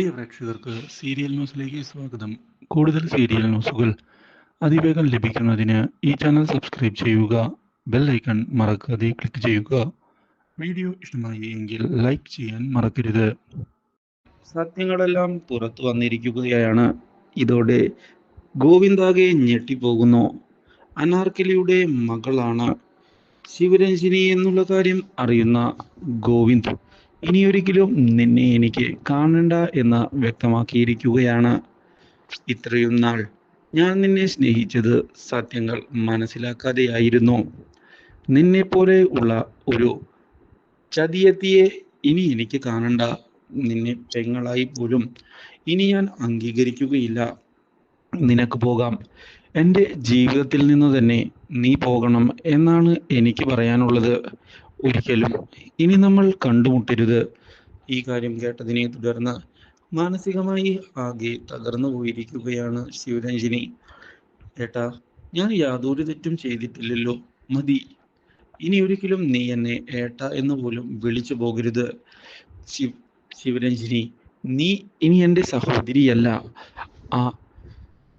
പ്രിയ പ്രേക്ഷകർക്ക് സീരിയൽ ന്യൂസിലേക്ക് സ്വാഗതം. കൂടുതൽ സീരിയൽ ന്യൂസുകൾ അതിവേഗം ലഭിക്കുന്നതിന് ഈ ചാനൽ സബ്സ്ക്രൈബ് ചെയ്യുക ബെൽ ഐക്കൺ മറക്കാതെ ക്ലിക്ക് ചെയ്യുക. വീഡിയോ ഇഷ്ടമായി എങ്കിൽ ലൈക്ക് ചെയ്യാൻ മറക്കരുത്. സത്യങ്ങളെല്ലാം പുറത്തു വന്നിരിക്കുകയാണ്. ഇതോടെ ഗോവിന്ദാകെ ഞെട്ടിപ്പോകുന്നു. അനാർക്കലിയുടെ മകളാണ് ശിവരഞ്ജിനി എന്നുള്ള കാര്യം അറിയുന്ന ഗോവിന്ദ്. ഇനിയൊരിക്കലും നിന്നെ എനിക്ക് കാണണ്ട എന്ന് വ്യക്തമാക്കിയിരിക്കുകയാണ് ഇത്രയും നാൾ. ഞാൻ നിന്നെ സ്നേഹിച്ചത് സത്യങ്ങൾ മനസ്സിലാക്കാതെയായിരുന്നു. നിന്നെ പോലെ ഉള്ള ഒരു ചതിയെത്തിയെ ഇനി എനിക്ക് കാണണ്ട. നിന്നെ പെങ്ങളായി പോലും ഇനി ഞാൻ അംഗീകരിക്കുകയില്ല. നിനക്ക് പോകാം. എന്റെ ജീവിതത്തിൽ നിന്ന് തന്നെ നീ പോകണം എന്നാണ് എനിക്ക് പറയാനുള്ളത്. ഒരിക്കലും ഇനി നമ്മൾ കണ്ടുമുട്ടരുത്. ഈ കാര്യം കേട്ടതിനെ തുടർന്ന് മാനസികമായി ആകെ തകർന്നു പോയിരിക്കുകയാണ് ശിവരഞ്ജിനി. ഏട്ടാ ഞാൻ യാതൊരു തെറ്റും ചെയ്തിട്ടില്ലല്ലോ. മതി. ഇനി ഒരിക്കലും നീ എന്നെ ഏട്ട എന്ന് പോലും വിളിച്ചു പോകരുത്. ശിവ് ശിവരഞ്ജിനി നീ ഇനി എന്റെ സഹോദരിയല്ല. ആ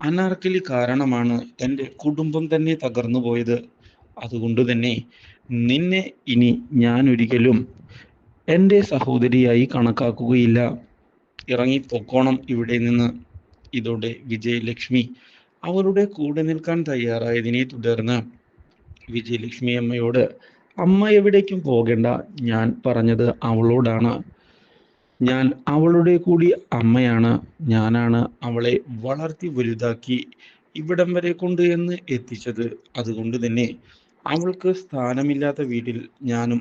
അനാർക്കലി കാരണമാണ് എന്റെ കുടുംബം തന്നെ തകർന്നു പോയത്. അതുകൊണ്ട് തന്നെ നിന്നെ ഇനി ഞാൻ ഒരിക്കലും എന്റെ സഹോദരിയായി കണക്കാക്കുകയില്ല. ഇറങ്ങി പൊക്കോണം ഇവിടെ നിന്ന്. ഇതോടെ വിജയലക്ഷ്മി അവരുടെ കൂടെ നിൽക്കാൻ തയ്യാറായതിനെ തുടർന്ന് വിജയലക്ഷ്മി അമ്മയോട് അമ്മ എവിടേക്കും പോകേണ്ട. ഞാൻ പറഞ്ഞത് അവളോടാണ്. ഞാൻ അവളുടെ കൂടി അമ്മയാണ്. ഞാനാണ് അവളെ വളർത്തി വലുതാക്കി ഇവിടം വരെ കൊണ്ട് എന്ന് എത്തിച്ചത്. അതുകൊണ്ട് തന്നെ അവൾക്ക് സ്ഥാനമില്ലാത്ത വീട്ടിൽ ഞാനും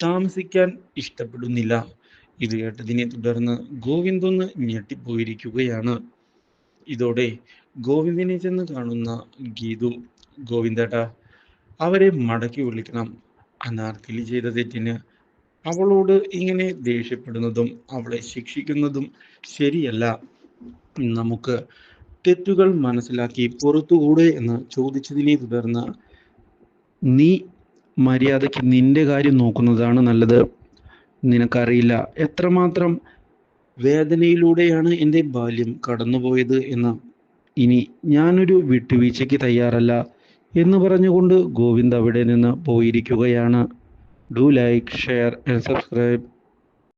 താമസിക്കാൻ ഇഷ്ടപ്പെടുന്നില്ല. ഇത് കേട്ടതിനെ തുടർന്ന് ഗോവിന്ദൊന്ന് ഞെട്ടിപ്പോയിരിക്കുകയാണ്. ഇതോടെ ഗോവിന്ദനെ ചെന്ന് കാണുന്ന ഗീതു ഗോവിന്ദേട്ട അവരെ മടക്കി വിളിക്കണം. അനാർക്കലി ചെയ്ത തെറ്റിന് അവളോട് ഇങ്ങനെ ദേഷ്യപ്പെടുന്നതും അവളെ ശിക്ഷിക്കുന്നതും ശരിയല്ല. നമുക്ക് തെറ്റുകൾ മനസ്സിലാക്കി പുറത്തുകൂടെ എന്ന് ചോദിച്ചതിനെ തുടർന്ന് നീ മര്യാദയ്ക്ക് നിന്റെ കാര്യം നോക്കുന്നതാണ് നല്ലത്. നിനക്കറിയില്ല എത്രമാത്രം വേദനയിലൂടെയാണ് എന്റെ ബാല്യം കടന്നുപോയത് എന്ന്. ഇനി ഞാനൊരു വിട്ടുവീഴ്ചയ്ക്ക് തയ്യാറല്ല എന്ന് പറഞ്ഞുകൊണ്ട് ഗോവിന്ദ് അവിടെ നിന്ന് പോയിരിക്കുകയാണ്. Do like share and subscribe.